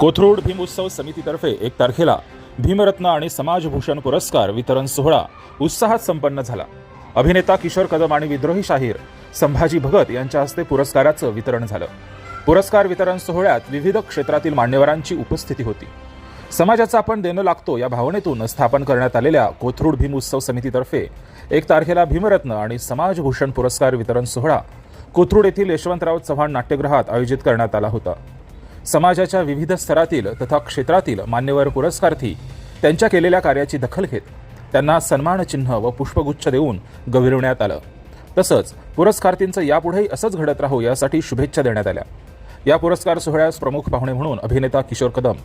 कोथरूड भीमोत्सव समितीतर्फे एक तारखेला भीमरत्न आणि समाजभूषण पुरस्कार वितरण सोहळा उत्साहात संपन्न झाला. अभिनेता किशोर कदम आणि विद्रोही शाहीर संभाजी भगत यांच्या हस्ते पुरस्काराचं वितरण झालं. पुरस्कार वितरण सोहळ्यात विविध क्षेत्रातील मान्यवरांची उपस्थिती होती. समाजाचा आपण देणं लागतो या भावनेतून स्थापन करण्यात आलेल्या कोथरूड भीमोत्सव समितीतर्फे एक तारखेला भीमरत्न आणि समाजभूषण पुरस्कार वितरण सोहळा कोथरूड येथील यशवंतराव चव्हाण नाट्यगृहात आयोजित करण्यात आला होता. समाजाच्या विविध स्तरातील तथा क्षेत्रातील मान्यवर पुरस्कार्थी त्यांच्या केलेल्या कार्याची दखल घेत त्यांना सन्मानचिन्ह व पुष्पगुच्छ देऊन गौरवण्यात आलं. तसंच पुरस्कार्थींचं यापुढेही असंच घडत राहू यासाठी शुभेच्छा देण्यात आल्या. या पुरस्कार सोहळ्यास प्रमुख पाहुणे म्हणून अभिनेता किशोर कदम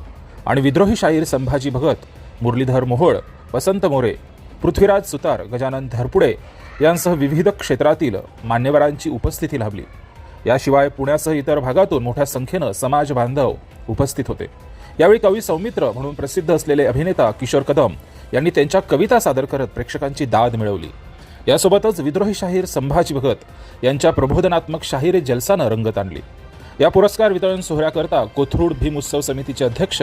आणि विद्रोही शाहीर संभाजी भगत मुरलीधर मोहोळ वसंत मोरे पृथ्वीराज सुतार गजानन धरपुडे यांसह विविध क्षेत्रातील मान्यवरांची उपस्थिती लाभली. याशिवाय पुण्यासह इतर भागातून मोठ्या संख्येनं समाज बांधव उपस्थित होते. यावेळी कवी सौमित्र म्हणून प्रसिद्ध असलेले अभिनेता किशोर कदम यांनी त्यांच्या कविता सादर करत प्रेक्षकांची दाद मिळवली. यासोबतच विद्रोही शाहीर संभाजी भगत यांच्या प्रबोधनात्मक शाहीर जलसानं रंगत आणली. या पुरस्कार वितरण सोहळ्याकरता कोथरूड भीम उत्सव समितीचे अध्यक्ष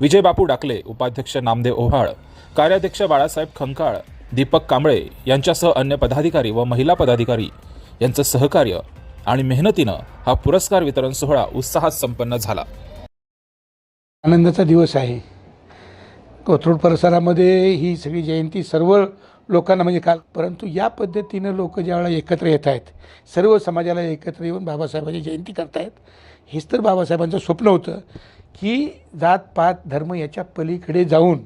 विजय बापू डाकले उपाध्यक्ष नामदेव ओव्हाळ कार्याध्यक्ष बाळासाहेब खंकाळ दीपक कांबळे यांच्यासह अन्य पदाधिकारी व महिला पदाधिकारी यांचं सहकार्य आणि मेहनतीनं हा पुरस्कार वितरण सोहळा उत्साहात संपन्न झाला. आनंदाचा दिवस आहे. कोथरूड परिसरामध्ये ही सगळी जयंती सर्व लोकांना म्हणजे काल परंतु या पद्धतीनं लोक ज्यावेळेला एकत्र येत आहेत सर्व समाजाला एकत्र येऊन बाबासाहेबांची जयंती करतायत हेच तर बाबासाहेबांचं स्वप्न होतं की जात पात धर्म याच्या पलीकडे जाऊन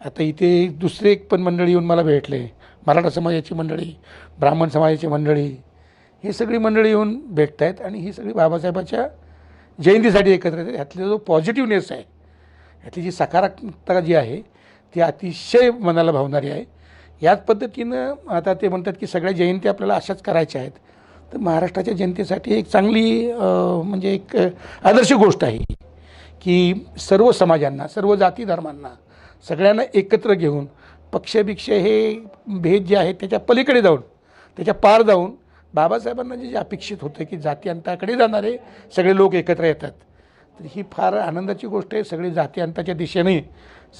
आता इथे दुसरे एक पण मंडळी येऊन मला भेटले. मराठा समाजाची मंडळी ब्राह्मण समाजाची मंडळी ही सगळी मंडळी येऊन भेटत आहेत आणि ही सगळी बाबासाहेबाच्या जयंतीसाठी एकत्र येतात. ह्यातला जो पॉझिटिव्हनेस आहे ह्यातली जी सकारात्मकता जी आहे ती अतिशय मनाला भावणारी आहे. याच पद्धतीनं आता ते म्हणतात की सगळ्या जयंती आपल्याला अशाच करायच्या आहेत. तर महाराष्ट्राच्या जनतेसाठी एक चांगली म्हणजे एक आदर्श गोष्ट आहे की सर्व समाजांना सर्व जाती धर्मांना सगळ्यांना एकत्र घेऊन पक्षभिक्ष हे भेद जे आहेत त्याच्या पलीकडे जाऊन त्याच्या पार जाऊन बाबासाहेबांना जे जे अपेक्षित होतं की जातीअंताकडे जाणारे सगळे लोक एकत्र येतात. तर ही फार आनंदाची गोष्ट आहे. सगळे जातीअंताच्या दिशेने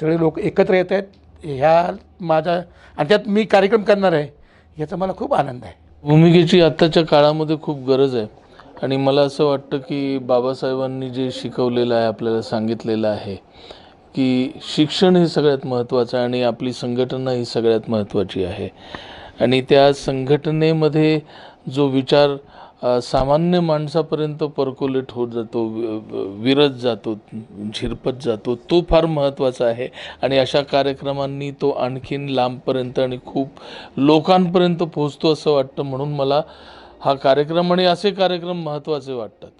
सगळे लोक एकत्र येत आहेत. ह्या माझा आणि त्यात मी कार्यक्रम करणार आहे याचा मला खूप आनंद आहे. भूमिकेची आत्ताच्या काळामध्ये खूप गरज आहे. आणि मला असं वाटतं की बाबासाहेबांनी जे शिकवलेलं आहे आपल्याला सांगितलेलं आहे की शिक्षण हे सगळ्यात महत्त्वाचं आहे आणि आपली संघटना ही सगळ्यात महत्त्वाची आहे. आणि त्या संघटनेमध्ये जो विचार सामान्य माणसापर्यंत परकोलेट होत जातो वि- विरत जातो झिरपत जातो तो फार महत्त्वाचा आहे. आणि अशा कार्यक्रमांनी तो आणखीन लांबपर्यंत आणि खूप लोकांपर्यंत पोहोचतो असं वाटतं. म्हणून मला हा कार्यक्रम आणि असे कार्यक्रम महत्त्वाचे वाटतात.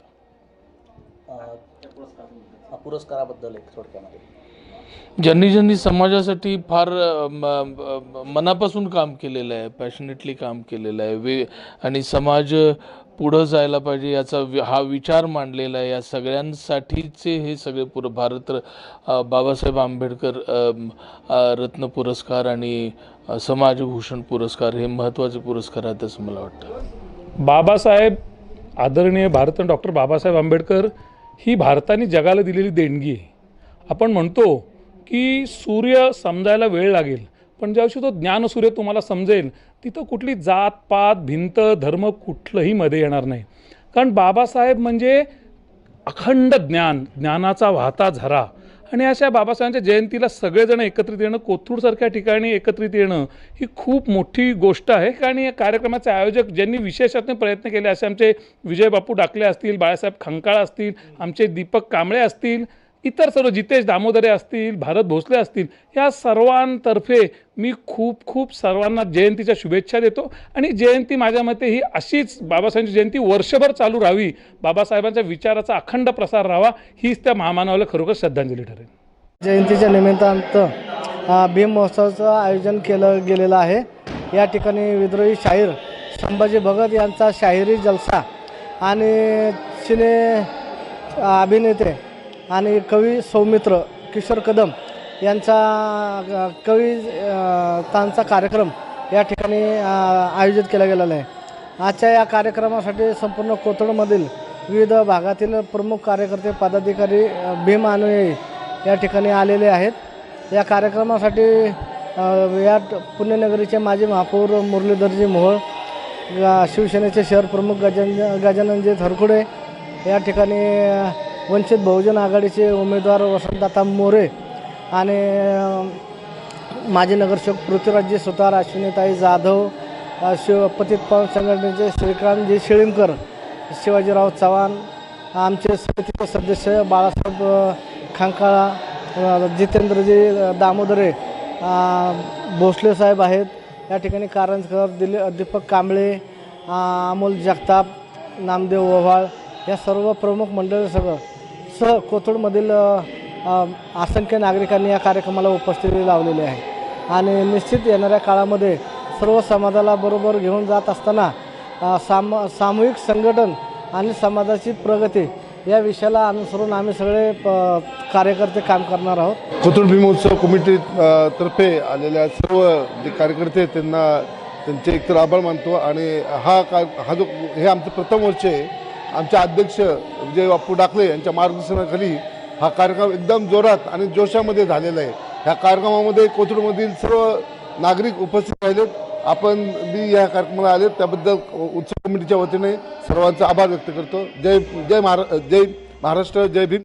पुरस्काराबद्दल एक थोडक्यामध्ये. ज्यांनी ज्यांनी समाजासाठी फार म- मनापासून काम केलेलं आहे पॅशनेटली काम केलेलं आहे वे आणि समाज पुढं जायला पाहिजे याचा वि- हा विचार मांडलेला आहे. या सगळ्यांसाठीचे हे सगळे पुर भारत बाबासाहेब आंबेडकर रत्न पुरस्कार आणि समाजभूषण पुरस्कार हे महत्त्वाचे पुरस्कार आहेत असं मला वाटतं. बाबासाहेब आदरणीय भारत डॉक्टर बाबासाहेब आंबेडकर ही भारताने जगाला दिलेली देणगी आहे. आपण म्हणतो की सूर्य समजायला वेळ लागेल पण ज्याविषयी तो ज्ञानसूर्य तुम्हाला समजेल तिथं कुठली जात पात भिंत धर्म कुठलंही मध्ये येणार नाही. कारण बाबासाहेब म्हणजे अखंड ज्ञान ज्ञानाचा वाहता झरा. आणि अशा बाबासाहेबांच्या जयंतीला सगळेजण एकत्रित येणं कोथरूडसारख्या ठिकाणी एकत्रित येणं ही खूप मोठी गोष्ट आहे. कारण या कार्यक्रमाचे आयोजक ज्यांनी विशेषाने प्रयत्न केले असे आमचे विजय बापू डाकले असतील बाळासाहेब खंकाळ असतील आमचे दीपक कांबळे असतील इतर सर्व जितेश दामोदरे असतील भारत भोसले असतील या सर्वांतर्फे मी खूप खूप सर्वांना जयंतीच्या शुभेच्छा देतो. आणि जयंती माझ्या मते ही अशीच बाबासाहेबांची जयंती. वर्षभर चालू राहावी. बाबासाहेबांच्या विचाराचा अखंड प्रसार राहावा. हीच त्या महामानवाला खरोखर श्रद्धांजली ठरेल. जयंतीच्या निमित्तांत भीम महोत्सवाचं आयोजन केलं गेलेलं आहे. या ठिकाणी विद्रोही शाहीर संभाजी भगत यांचा शाहिरी जलसा आणि सिने अभिनेते आणि कवी सौमित्र किशोर कदम यांचा कवी तांचा कार्यक्रम या ठिकाणी आयोजित केला गेलेला आहे. आजच्या या कार्यक्रमासाठी संपूर्ण कोथरूडमधील विविध भागातील प्रमुख कार्यकर्ते पदाधिकारी भीम अनुयायी या ठिकाणी आलेले आहेत. या कार्यक्रमासाठी या पुण्यनगरीचे माजी महापौर मुरलीधरजी मोहोळ शिवसेनेचे शहर प्रमुख गजन गजाननजी थरकुडे या ठिकाणी वंचित बहुजन आघाडीचे उमेदवार वसंतदाता मोरे आणि माजी नगरसेवक पृथ्वीराजजी सुतार अश्विनीताई जाधव शिव पतित पावन संघटनेचे श्रीकांतजी शिळीमकर शिवाजीराव चव्हाण आमचे समितीचे सदस्य बाळासाहेब खांकाळा जितेंद्रजी दामोदरे भोसले साहेब आहेत. या ठिकाणी कारंजकर दिले दीपक कांबळे अमोल जगताप नामदेव ओव्हाळ या सर्व प्रमुख मंडळी सगळं सह कोथरूडमधील असंख्य नागरिकांनी या कार्यक्रमाला उपस्थिती लावलेली आहे. आणि निश्चित येणाऱ्या काळामध्ये सर्व समाजाला बरोबर घेऊन जात असताना साम सामूहिक संघटन आणि समाजाची प्रगती या विषयाला अनुसरून आम्ही सगळे प- कार्यकर्ते काम करणार आहोत. कोथरूड भीमोत्सव कमिटीतर्फे आलेल्या सर्व जे कार्यकर्ते त्यांना त्यांचे एकतर आभार मानतो. आणि हा का हा जो हे आमचं प्रथम वर्ष आहे. आमच्या अध्यक्ष विजय बाप्पू डाकले यांच्या मार्गदर्शनाखाली हा कार्यक्रम एकदम जोरात आणि जोशामध्ये झालेला आहे. ह्या कार्यक्रमामध्ये कोथरूडमधील सर्व नागरिक उपस्थित राहिलेत. आपण बी या कार्यक्रमाला आले त्याबद्दल उत्सव कमिटीच्या वतीने सर्वांचा आभार व्यक्त करतो. जय जय महारा जय महाराष्ट्र जय भीम.